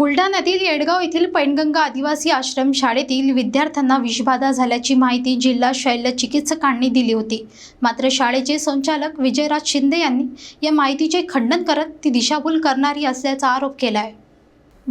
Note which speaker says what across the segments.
Speaker 1: बुलढाण्यातील येडगाव येथील पैनगंगा आदिवासी आश्रम शाळेतील विद्यार्थ्यांना विषबाधा झाल्याची माहिती जिल्हा शल्य चिकित्सकांनी दिली होती. मात्र शाळेचे संचालक विजयराज शिंदे यांनी या माहितीचे खंडन करत ती दिशाभूल करणारी असल्याचा आरोप केला आहे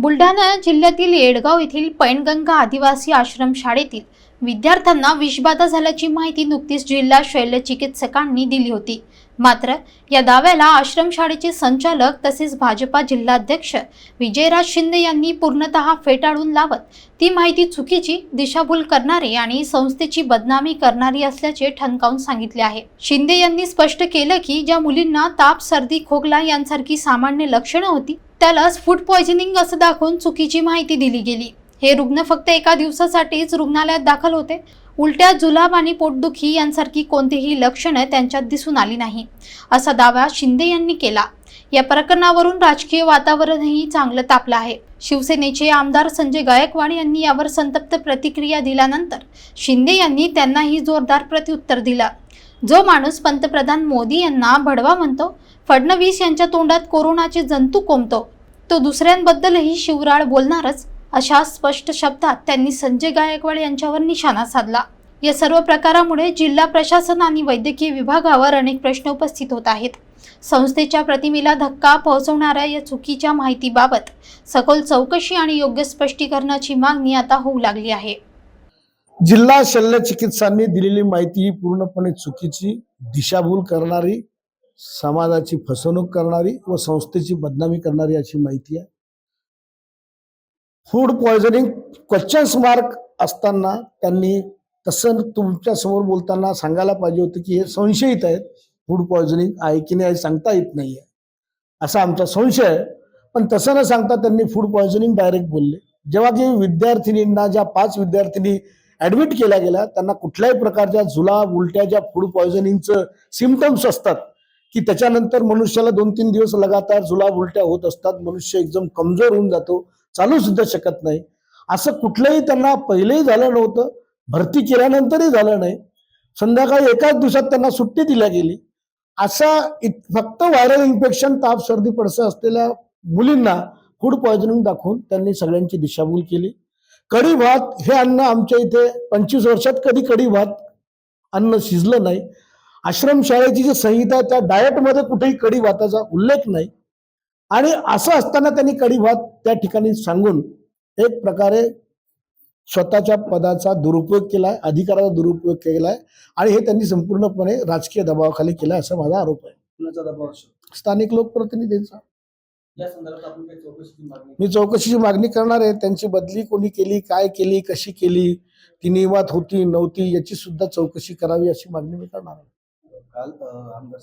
Speaker 1: बुलढाणा जिल्ह्यातील येडगाव येथील पैनगंगा आदिवासी आश्रम शाळेतील विद्यार्थ्यांना विषबाधा झाल्याची माहिती नुकतीच जिल्हा शैल्य चिकित्सकांनी दिली होती. मात्र या दाव्याला आश्रमशाळेचे संचालक तसेच भाजपा जिल्हाध्यक्ष विजयराज शिंदे यांनी पूर्णतः फेटाळून लावत ती माहिती चुकीची दिशाभूल करणारी आणि संस्थेची बदनामी करणारी असल्याचे ठणकावून सांगितले आहे. शिंदे यांनी स्पष्ट केलं की ज्या मुलींना ताप सर्दी खोकला यांसारखी सामान्य लक्षणं होती त्यालाच फूड पॉयझनिंग असं दाखवून चुकीची माहिती दिली गेली. हे रुग्ण फक्त एका दिवसासाठीच रुग्णालयात दाखल होते. उलट्या जुलाब आणि पोटदुखी यांसारखी कोणतीही लक्षणं त्यांच्यात दिसून आली नाही असा दावा शिंदे यांनी केला. या प्रकरणावरून राजकीय वातावरणही चांगलं तापलं आहे. शिवसेनेचे आमदार संजय गायकवाड यांनी यावर संतप्त प्रतिक्रिया दिल्यानंतर शिंदे यांनी त्यांनाही जोरदार प्रत्युत्तर दिलं. जो माणूस पंतप्रधान मोदी यांना भडवा म्हणतो फडणवीस यांच्या तोंडात कोरोनाचे जंतू कोंबतो तो दुसऱ्यांबद्दलही शिवराळ बोलणारच अशा स्पष्ट शब्दात त्यांनी संजय गायकवाड यांच्यावर निशाणा साधला. या सर्व प्रकारामुळे जिल्हा प्रशासन आणि वैद्यकीय विभागावर अनेक प्रश्न उपस्थित होत आहेत. संस्थेच्या प्रतिमेला धक्का पोहोचवणाऱ्या या चुकीच्या माहितीबाबत सखोल चौकशी आणि योग्य स्पष्टीकरणाची मागणी आता होऊ लागली आहे.
Speaker 2: जिल्हा शल्य चिकित्सांनी दिलेली माहिती ही पूर्णपणे चुकीची दिशाभूल करणारी समाजाची फसवणूक करणारी व संस्थेची बदनामी करणारी अशी माहिती आहे. फूड पॉयझनिंग क्वेश्चन्स मार्क असताना त्यांनी तसं तुमच्यासमोर बोलताना सांगायला पाहिजे होतं की हे संशयित आहेत. फूड पॉयझनिंग आहे की नाही हे सांगता येत नाही आहे. असा आमचा संशय आहे. पण तसं न सांगता त्यांनी फूड पॉयझनिंग डायरेक्ट बोलले. जेव्हा की विद्यार्थिनींना ज्या पाच विद्यार्थिनी ऍडमिट केल्या गेल्या त्यांना कुठल्याही प्रकारच्या जुलाब उलट्या ज्या फूड पॉयझनिंगचं सिमटम्स असतात की त्याच्यानंतर मनुष्याला दोन तीन दिवस लगातार जुलाब उलट्या होत असतात मनुष्य एकदम कमजोर होऊन जातो चालू सुद्धा शकत नाही. असं कुठलंही त्यांना पहिलेही झालं नव्हतं भरती केल्यानंतरही झालं नाही. संध्याकाळी एकाच दिवसात त्यांना सुट्टी दिल्या गेली. असा इत- फक्त व्हायरल इन्फेक्शन ताप सर्दी पडसं असलेल्या मुलींना फूड पॉयझनिंग दाखवून त्यांनी सगळ्यांची दिशाभूल केली. कढी भात हे अन्न आमच्या इथे पंचवीस वर्षात कधी कढी भात अन्न शिजलं नाही. आश्रमशाळेची जी संहिता आहे त्या डाएटमध्ये कुठेही कढी भाताचा उल्लेख नाही. आणि असं असताना त्यांनी कढी भात त्या ठिकाणी सांगून एक प्रकारे स्वतःच्या पदाचा दुरुपयोग केलाय अधिकाराचा दुरुपयोग केलाय आणि हे त्यांनी संपूर्णपणे राजकीय दबावाखाली केलाय असा माझा आरोप आहे. स्थानिक लोकप्रतिनिधींचा. मी चौकशीची मागणी करणार आहे. त्यांची बदली कोणी केली काय केली कशी केली ती नियमात होती नव्हती याची सुद्धा चौकशी करावी अशी मागणी मी करणार आहे.
Speaker 3: काल आमदार